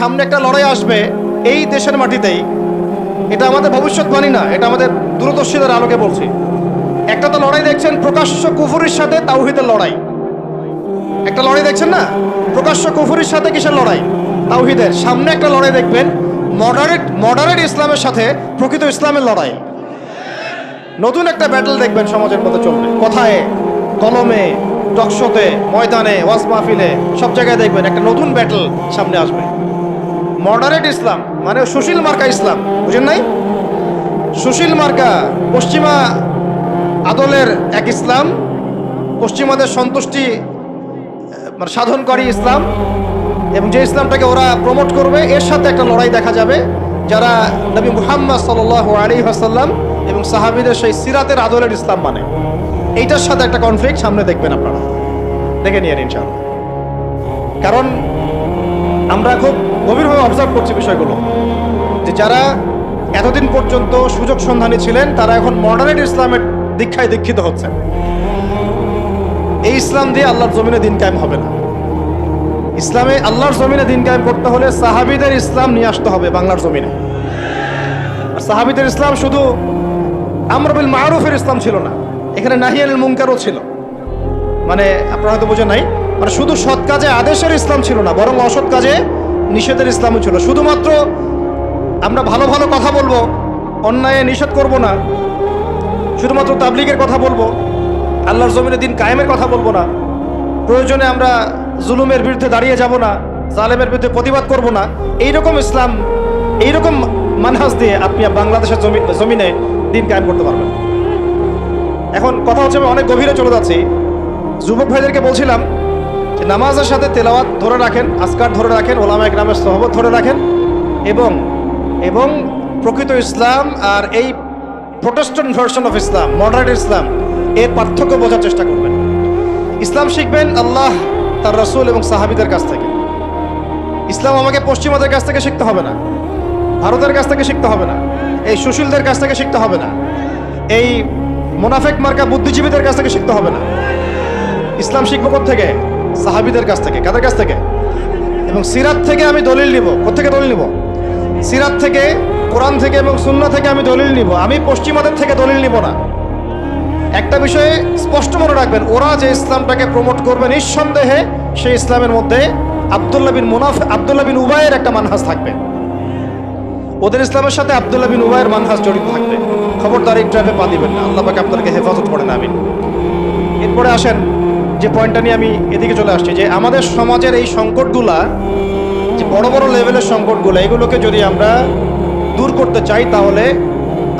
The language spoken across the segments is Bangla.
সামনে একটা লড়াই আসবে এই দেশের মাটিতেই। এটা আমাদের ভবিষ্যৎবাণী না, এটা আমাদের দূরদর্শীদের আলোকে বলছি। একটা তো লড়াই দেখছেন প্রকাশ্য কুফুরির সাথে তাওহিদের লড়াই। একটা লড়াই দেখছেন না? প্রকাশ্য কুফুরির সাথে কিসের লড়াই? তাওহিদের। সামনে একটা লড়াই দেখবেন মডারেট মডারেট ইসলামের সাথে প্রকৃত ইসলামের লড়াই। নতুন একটা ব্যাটল দেখবেন সমাজের মধ্যে চলবে। কথায়, কলমে, টকশোতে, ময়দানে, ওয়াজ মাহফিলে, সব জায়গায় দেখবেন একটা নতুন ব্যাটল সামনে আসবে। মডারেট ইসলাম মানে সুশীল মার্কা ইসলাম বুঝেন নাই? সুশীল মার্কা পশ্চিমা আদলের এক ইসলাম পশ্চিমাদের সন্তুষ্টি মানে সাধনকারী ইসলাম এবং যে ইসলামটাকে ওরা প্রমোট করবে, এর সাথে একটা লড়াই দেখা যাবে, যারা নবী মুহাম্মদ সাল আলী হাসাল্লাম এবং সাহাবিদের সেই সিরাতের আদলের ইসলাম মানে। এইটার সাথে একটা কনফ্লিক্ট সামনে দেখবেন আপনারা। দেখে নিয়ে ইনশাআল্লাহ। কারণ আমরা খুব গভীরভাবে অবজার্ভ করছি বিষয়গুলো। যে যারা এতদিন পর্যন্ত সুযোগ সন্ধানী ছিলেন, তারা এখন মডারেট ইসলামের দীক্ষায় দীক্ষিত হচ্ছেন এই ইসলাম দিয়ে আল্লাহর জমিনে দিন কায়েম হবে না। ইসলামে আল্লাহর জমিনে দিন কায়েম করতে হলে সাহাবিদের ইসলাম নিয়ে আসতে হবে বাংলার জমিনে। আর সাহাবিদের ইসলাম শুধু আমরবিল মারুফের ইসলাম ছিল না, এখানে নাহিয়াল মুনকারও ছিল। মানে আপনারা হয়তো বোঝেন নাই মানে শুধু সৎ কাজে আদেশের ইসলাম ছিল না, বরং অসৎ কাজে নিষেধের ইসলামও ছিল। শুধুমাত্র আমরা ভালো ভালো কথা বলব, অন্যায় নিষেধ করব না। শুধুমাত্র তাবলিগের কথা বলব, আল্লাহর জমিনে দিন কায়েমের কথা বলব না। প্রয়োজনে আমরা জুলুমের বিরুদ্ধে দাঁড়িয়ে যাব না, জালেমের বিরুদ্ধে প্রতিবাদ করব না। এইরকম ইসলাম, এইরকম মানহাজ দিয়ে আপনি বাংলাদেশের জমি, জমিনে দিন কায়েম করতে পারবেন। এখন কথা হচ্ছে আমি অনেক গভীরে চলে যাচ্ছি। যুবক ভাইদেরকে বলছিলাম নামাজের সাথে তেলাওয়াত ধরে রাখেন আসকার ধরে রাখেন ওলামা একরামের সহবত ধরে রাখেন এবং এবং প্রকৃত ইসলাম আর এই প্রোটেস্ট্যান্ট ভার্সন অফ ইসলাম মডারেট ইসলাম এর পার্থক্য বোঝার চেষ্টা করবেন। ইসলাম শিখবেন আল্লাহ, তার রসুল এবং সাহাবিদের কাছ থেকে। ইসলাম আমাকে পশ্চিমাদের কাছ থেকে শিখতে হবে না, ভারতের কাছ থেকে শিখতে হবে না, এই সুশীলদের কাছ থেকে শিখতে হবে না, এই মোনাফেক মার্কা বুদ্ধিজীবীদের কাছ থেকে শিখতে হবে না। ইসলাম শিখব থেকে সাহাবিদের কাছ থেকে, কাদের কাছ থেকে? এবং সিরাত থেকে আমি দলিল নিব। কোথেকে দলিল নিব? সিরাত থেকে, কোরআন থেকে এবং সুন্না থেকে আমি দলিল নিব। আমি পশ্চিমাদের থেকে দলিল নিব না। একটা বিষয়ে স্পষ্ট মনে রাখবেন, ওরা যে ইসলামটাকে প্রমোট করবে নিঃসন্দেহে, সেই ইসলামের মধ্যে আবদুল্লাহ বিন মুনাফ, আবদুল্লাহ বিন উবায়ের একটা মানহাজ থাকবে। ওদের ইসলামের সাথে আবদুল্লাহ বিন উবায়ের মানহাজ জড়িত থাকবে। খবরদার এই ট্র্যাপে পা দিবেন না। আল্লাহ পাকে আপনাদেরকে হেফাজত করেন আমিন। এরপরে আসেন যে পয়েন্টটা নিয়ে আমি এদিকে চলে আসছি, যে আমাদের সমাজের এই সংকটগুলা, যে বড় বড় লেভেলের সংকটগুলো, এগুলোকে যদি আমরা দূর করতে চাই, তাহলে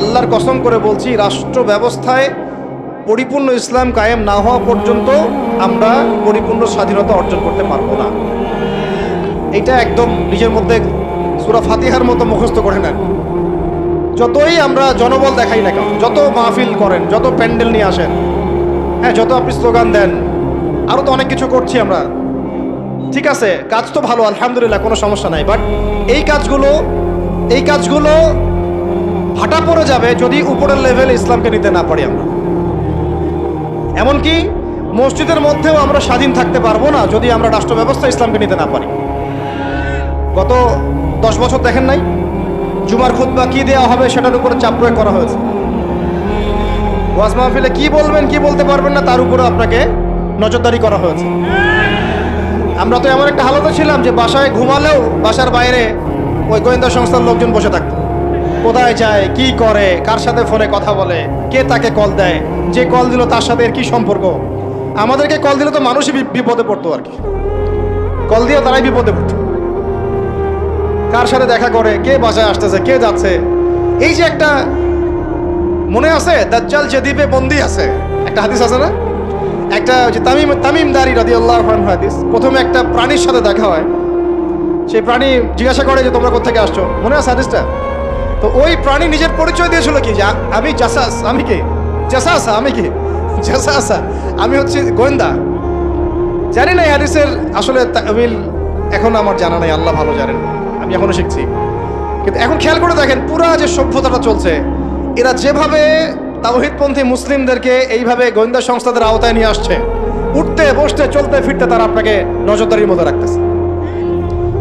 আল্লাহর কসম করে বলছি, রাষ্ট্র ব্যবস্থায় পরিপূর্ণ ইসলাম কায়েম না হওয়া পর্যন্ত আমরা পরিপূর্ণ স্বাধীনতা অর্জন করতে পারব না। এটা একদম নিজের মধ্যে সুরা ফাতিহার মতো মুখস্থ করে নেন। যতই আমরা জনবল দেখাই না কেন, যত মাহফিল করেন, যত প্যান্ডেল নিয়ে আসেন হ্যাঁ যত আপনি স্লোগান দেন আরও তো অনেক কিছু করছি আমরা। ঠিক আছে, কাজ তো ভালো, আলহামদুলিল্লাহ, কোনো সমস্যা নাই। বাট এই কাজগুলো এই কাজগুলো ভাটা পড়ে যাবে যদি উপরের লেভেলে ইসলামকে নিতে না পারি আমরা। এমনকি মসজিদের মধ্যেও আমরা স্বাধীন থাকতে পারব না যদি আমরা রাষ্ট্র ব্যবস্থা ইসলামকে নিতে না পারি। গত দশ বছর দেখেন নাই? জুমার খুতবা কি দেওয়া হবে সেটার উপরে চাপ প্রয়োগ করা হয়েছে। ওয়াজ মাহফিলে কি বলবেন, কি বলতে পারবেন না তার উপরে আপনাকে নজরদারি করা হয়েছে। আমরা তো এমন একটা হালতে ছিলাম যে বাসায় ঘুমালেও বাসার বাইরে ওই গোয়েন্দা সংস্থার লোকজন বসে থাকতো। কোথায় যায়, কি করে, কার সাথে ফোনে কথা বলে, কে তাকে কল দেয়, যে কল দিল তার সাথে এর কি সম্পর্ক? আমাদেরকে কল দিলে তো মানুষই বিপদে পড়তো আর কি। কল দিয়ে তারাই বিপদে পড়তো। কার সাথে দেখা করে, কে বাসায় আসতেছে, কে যাচ্ছে? এই যে একটা মনে আছে, দাজ্জাল যে দ্বীপে বন্দি আছে, একটা হাদিস আছে না? একটা যে তামিম তামিম দারি রাদি আল্লাহ হাদিস। প্রথমে একটা প্রাণীর সাথে দেখা হয়। সেই প্রাণী জিজ্ঞাসা করে যে, তোমরা কোথেকে আসছো? মনে আছে হাদিসটা? তো ওই প্রাণী নিজের পরিচয় দিয়েছিল কি? যে আমি জাসাস, আমি কি? জাসাস, আমি কি? জাসাসা, আমি হচ্ছে গোয়েন্দা। জানি না হাদিসের আসলে তামিল এখন আমার জানা নাই, আল্লাহ ভালো জানেন। আমি এখনও শিখছি। কিন্তু এখন খেয়াল করে দেখেন, পুরা যে সভ্যতাটা চলছে, এরা যেভাবে তাওহিদপন্থী মুসলিমদেরকে এইভাবে গোয়েন্দা সংস্থাদের আওতায় নিয়ে আসছে। উঠতে, বসতে, চলতে, ফিরতে তারা আপনাকে নজরদারির মতো রাখতেছে।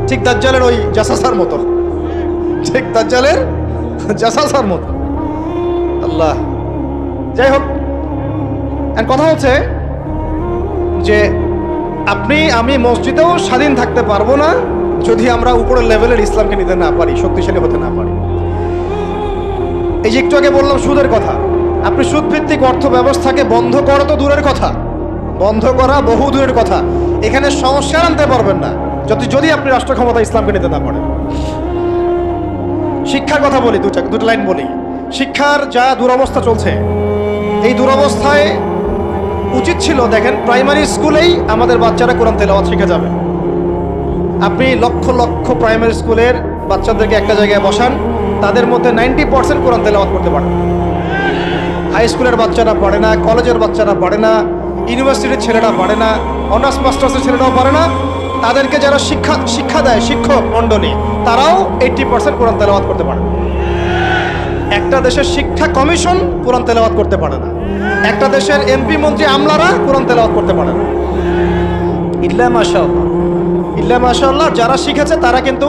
ঠিক দাজ্জালের ওই জাসাসার মতো। ঠিক দাজ্জালের জাসাসার মতো। আল্লাহ। যাই হোক। কথা হচ্ছে যে আপনি, আমি মসজিদেও স্বাধীন থাকতে পারব না যদি আমরা উপরের লেভেলের ইসলামকে নিতে না পারি, শক্তিশালী হতে না পারি। এই যে একটু আগে বললাম সুদের কথা। আপনি সুদভিত্তিক অর্থ ব্যবস্থাকে বন্ধ করা তো দূরের কথা। বন্ধ করা বহু দূরের কথা। এখানে সংস্কার আনতে পারবেন না। যদি যদি আপনি রাষ্ট্র ক্ষমতা ইসলামকে নিতে না পারেন। শিক্ষার কথা বলি দুটা দুটো লাইন বলি। শিক্ষার যা দুরবস্থা চলছে, এই দুরবস্থায় উচিত ছিল, দেখেন প্রাইমারি স্কুলেই আমাদের বাচ্চারা কোরআন তেলাওয়াত শিখে যাবে। আপনি লক্ষ লক্ষ প্রাইমারি স্কুলের বাচ্চাদেরকে একটা জায়গায় বসান, তাদের মধ্যে নাইনটি পার্সেন্ট কোরআন তেলাওয়াত করতে পারে হাই স্কুলের বাচ্চারা পড়ে না, কলেজের বাচ্চারা পড়ে না ইউনিভার্সিটির ছেলেরা পারে না অনার্স মাস্টার্সের ছেলেরাও পড়ে না। তাদেরকে যারা শিক্ষা শিক্ষা দেয়, শিক্ষক মণ্ডলী, তারাও এইটটি পার্সেন্ট কোরআন তেলাওয়াত করতে পারে একটা দেশের শিক্ষা কমিশন কোরআন তেলাওয়াত করতে পারে না। একটা দেশের এমপি মন্ত্রী আমলারা কোরআন তেলাওয়াত করতে পারে না। ইল্লা মাশাআল্লাহ। ইল্লা মাশাআল্লাহ, যারা শিখেছে তারা কিন্তু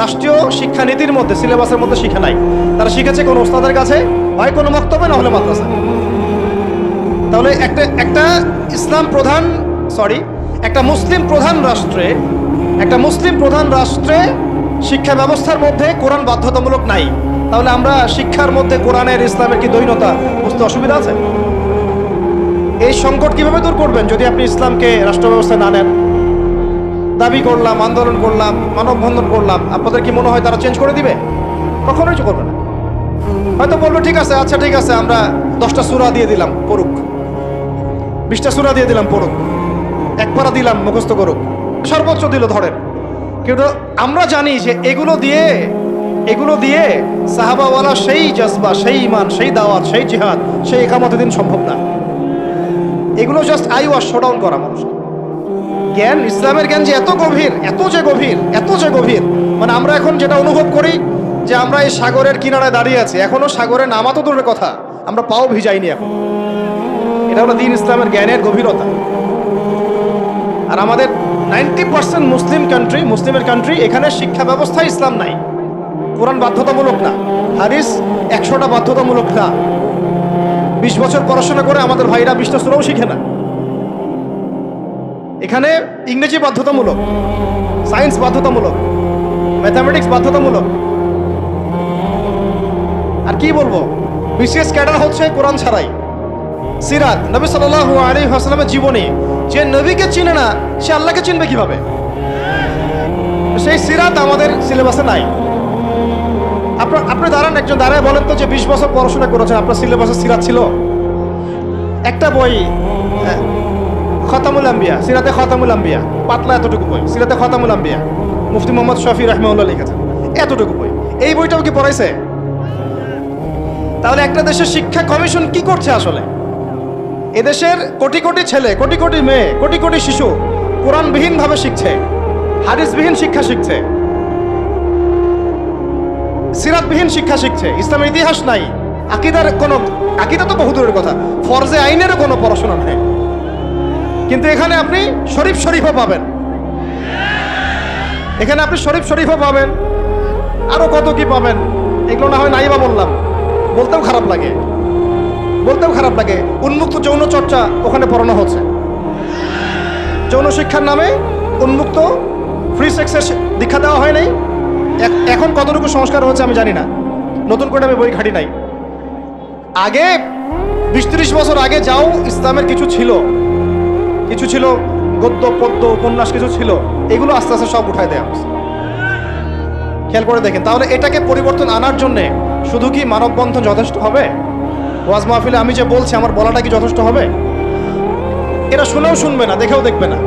রাষ্ট্রীয় শিক্ষানীতির মধ্যে সিলেবাসের মধ্যে শিখে নাই। তারা শিখেছে কোনো ওস্তাদের কাছে? হয় কোনো বক্তব্য না হলে মাদ্রাসা তাহলে একটা একটা ইসলাম প্রধান সরি একটা মুসলিম প্রধান রাষ্ট্রে, একটা মুসলিম প্রধান রাষ্ট্রে শিক্ষা ব্যবস্থার মধ্যে কোরআন বাধ্যতামূলক নাই। তাহলে আমরা শিক্ষার মধ্যে কোরআনের, ইসলামের কি দৈনতা? বুঝতে অসুবিধা আছে? এই সংকট কীভাবে দূর করবেন যদি আপনি ইসলামকে রাষ্ট্র ব্যবস্থায় না নেন? দাবি করলাম, আন্দোলন করলাম, মানববন্ধন করলাম, আপনাদের কি মনে হয় তারা চেঞ্জ করে দিবে? কখনোই করবে না। হয়তো বলবে, ঠিক আছে আচ্ছা ঠিক আছে, আমরা দশটা সুরা দিয়ে দিলাম, পড়ুক। বিশটা সুরা দিয়ে দিলাম, পড়ুক। এক পারা দিলাম, মুখস্থ করুক। সর্বোচ্চ দিল ধরেন। কিন্তু আমরা জানি যে এগুলো দিয়ে এগুলো দিয়ে সাহাবাওয়ালা সেই জজবা, সেই ইমান সেই দাওয়াত, সেই জিহাদ, সেই একামতের দিন সম্ভব না। এগুলো জাস্ট আই ওয়াশ শোডাউন করা মানুষকে। জ্ঞান, ইসলামের জ্ঞান যে এত গভীর, এত যে গভীর, এত যে গভীর। মানে আমরা এখন যেটা অনুভব করি যে আমরা এই সাগরের কিনারায় দাঁড়িয়ে আছি, এখনও সাগরে নামা তো দূরের কথা, আমরা পাও ভিজাইনি এখন। এটা হলো দিন ইসলামের জ্ঞানের গভীরতা। আর আমাদের নাইনটি পার্সেন্ট মুসলিম কান্ট্রি মুসলিমের কান্ট্রি এখানে শিক্ষা ব্যবস্থা ইসলাম নাই। কোরআন বাধ্যতামূলক না হারিস একশোটা বাধ্যতামূলক না। বিশ বছর পড়াশোনা করে আমাদের ভাইরা বিশটা সুরাও শিখে না। এখানে ইংরেজি বাধ্যতামূলক, সায়েন্স বাধ্যতামূলক, ম্যাথামেটিক্স বাধ্যতামূলক আর কি বলব? বিশেষ ক্যাডার হচ্ছে কোরআন ছাড়াই। সিরাত নবী সাল্লাল্লাহু আলাইহি ওয়াসাল্লামের জীবনী। যে নবীকে চিনে না সে আল্লাহকে চিনবে কীভাবে? সেই সিরাত আমাদের সিলেবাসে নাই। আপনার আপনি দাঁড়ান একজন দাঁড়ায় বলেন তো যে বিশ বছর পড়াশোনা করেছেন আপনার সিলেবাসে সিরাত ছিল? একটা বই হ্যাঁ, খতামুল আম্বিয়া সিরাতে খতামুল আম্বিয়া পাতলা এতটুকু বই সিরাতে খতামুল আম্বিয়া মুফতি মোহাম্মদ শফি রহমাউল্লাহ লিখেছেন এতটুকু বই। এই বইটাও কি পড়াইছে? তাহলে একটা দেশের শিক্ষা কমিশন কি করছে আসলে? এদেশের কোটি কোটি ছেলে, কোটি কোটি মেয়ে, কোটি কোটি শিশু কোরআনবিহীন ভাবে শিখছে, হাদিসবিহীন শিক্ষা শিখছে, সিরাতবিহীন শিক্ষা শিখছে, ইসলামের ইতিহাস নাই, আকিদার কোনো, আকিদা তো বহুদূরের কথা, ফরজে আইনেরও কোনো পড়াশোনা নেই। কিন্তু এখানে আপনি শরীফ শরীফও পাবেন। এখানে আপনি শরীফ শরীফও পাবেন। আরও কত কি পাবেন? এগুলো না হয় নাই বা বললাম। বলতেও খারাপ লাগে। বলতেও খারাপ লাগে। উন্মুক্ত যৌন চর্চা ওখানে পড়ানো হচ্ছে। যৌন শিক্ষার নামে উন্মুক্ত ফ্রি সেক্সের দীক্ষা দেওয়া হয় নাই। এখন কতটুকু সংস্কার হচ্ছে আমি জানি না। নতুন করে আমি বই ঘাটি নাই। আগে বিশ ত্রিশ বছর আগে যাও, ইসলামের কিছু ছিল। কিছু ছিল গদ্য, পদ্য, উপন্যাস কিছু ছিল। এগুলো আস্তে আস্তে সব উঠায় দেওয়া খেয়াল করে দেখেন। তাহলে এটাকে পরিবর্তন আনার জন্য শুধু কি মানববন্ধন যথেষ্ট হবে? ওয়াজ মাহফিলে আমি যে বলছি, আমার বলাটা কি যথেষ্ট হবে? এরা শুনেও শুনবে না, দেখেও দেখবে না।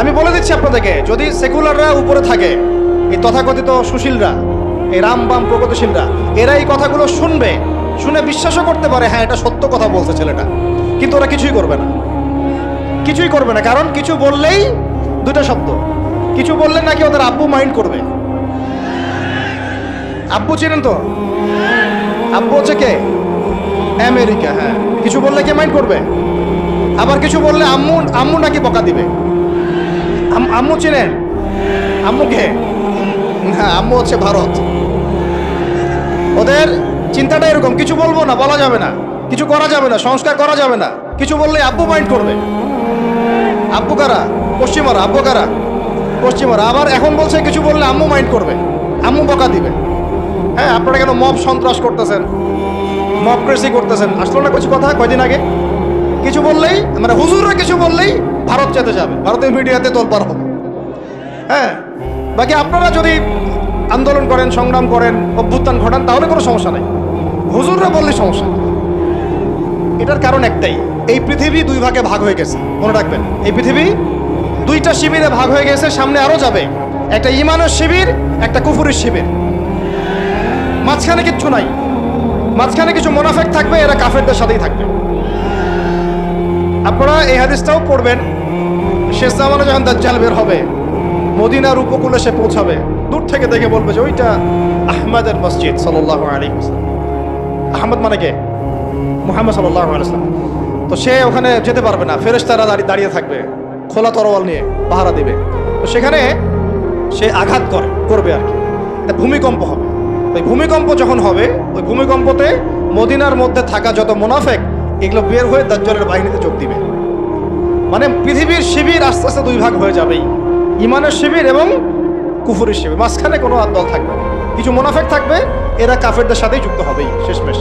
আমি বলে দিচ্ছি আপনাদেরকে, যদি সেকুলাররা উপরে থাকে, এই তথাকথিত সুশীলরা, এই রাম বাম প্রগতিশীলরা, এরা এই কথাগুলো শুনবে, শুনে বিশ্বাসও করতে পারে হ্যাঁ এটা সত্য কথা বলছে ছেলেটা, কিন্তু ওরা কিছুই করবে না। কিছুই করবে না, কারণ কিছু বললেই দুটো শব্দ। কিছু বললে নাকি ওদের আব্বু মাইন্ড করবে। আব্বু চিনেন তো? আব্বু হচ্ছে কে? আমেরিকা হ্যাঁ। কিছু বললে কে মাইন্ড করবে? আবার কিছু বললে আম্মু আম্মু নাকি বকা দিবে? আম- আম্মু চিনেন? আম্মুকে না, আম্মু হচ্ছে ভারত। ওদের চিন্তাটা এরকম, কিছু বলব না, বলা যাবে না। কিছু করা যাবে না, সংস্কার করা যাবে না। কিছু বললে আব্বু মাইন্ড করবে। আব্বু কারা? পশ্চিমারা, আব্বু কারা? পশ্চিমারা। আবার এখন বলছে কিছু বললে আম্মু মাইন্ড করবে। আম্মু বকা দিবে। হ্যাঁ আপনারা কেন মব সন্ত্রাস করতেছেন? মব ক্রেসি করতেছেন। আসলো না কিছু কথা কয়দিন আগে? কিছু বললেই মানে হুজুররা কিছু বললেই ভারত যেতে যাবে। ভারতের মিডিয়াতে তোলপার হবে। হ্যাঁ বাকি আপনারা যদি আন্দোলন করেন, সংগ্রাম করেন, অভ্যুত্থান ঘটান, তাহলে কোনো সমস্যা নেই। হুজুররা বললে সমস্যা এটার কারণ একটাই, এই পৃথিবী দুই ভাগে ভাগ হয়ে গেছে। মনে রাখবেন, এই পৃথিবী দুইটা শিবিরে ভাগ হয়ে গেছে, সামনে আরও যাবে। একটা ইমানের শিবির, একটা কুফুরের শিবির। মাঝখানে কিচ্ছু নাই। মাঝখানে কিছু মোনাফেক থাকবে, এরা কাফেরদের সাথেই থাকবে। আপনারা এই হাদিসটাও পড়বেন, শেষ জামানে যখন দাজ্জাল বের হবে, মদিনার উপকূলে সে পৌঁছাবে, দূর থেকে দেখে বলবে যে ওইটা আহমদের মসজিদ সাল্লাহ আলী আহমদ মানে কে? মুহাম্মদ সাল্লাহ আলাইসলাম তো সে ওখানে যেতে পারবে না, ফেরেশতারা দাঁড়িয়ে দাঁড়িয়ে থাকবে, খোলা তরোয়াল নিয়ে পাহারা দিবে। তো সেখানে সে আঘাত করে, করবে আর কি। ভূমিকম্প হবে। ওই ভূমিকম্প যখন হবে, ওই ভূমিকম্পতে মদিনার মধ্যে থাকা যত মুনাফেক, এগুলো বের হয়ে দাজ্জালের বাহিনীতে যোগ দিবে। মানে পৃথিবীর শিবির আস্তে আস্তে দুই ভাগ হয়ে যাবেই। ইমানের শিবির এবং কুফুরের শিবির। মাঝখানে কোনো আর দল থাকবে। কিছু মুনাফেক থাকবে, এরা কাফেরদের সাথেই যুক্ত হবেই, শেষমেশ।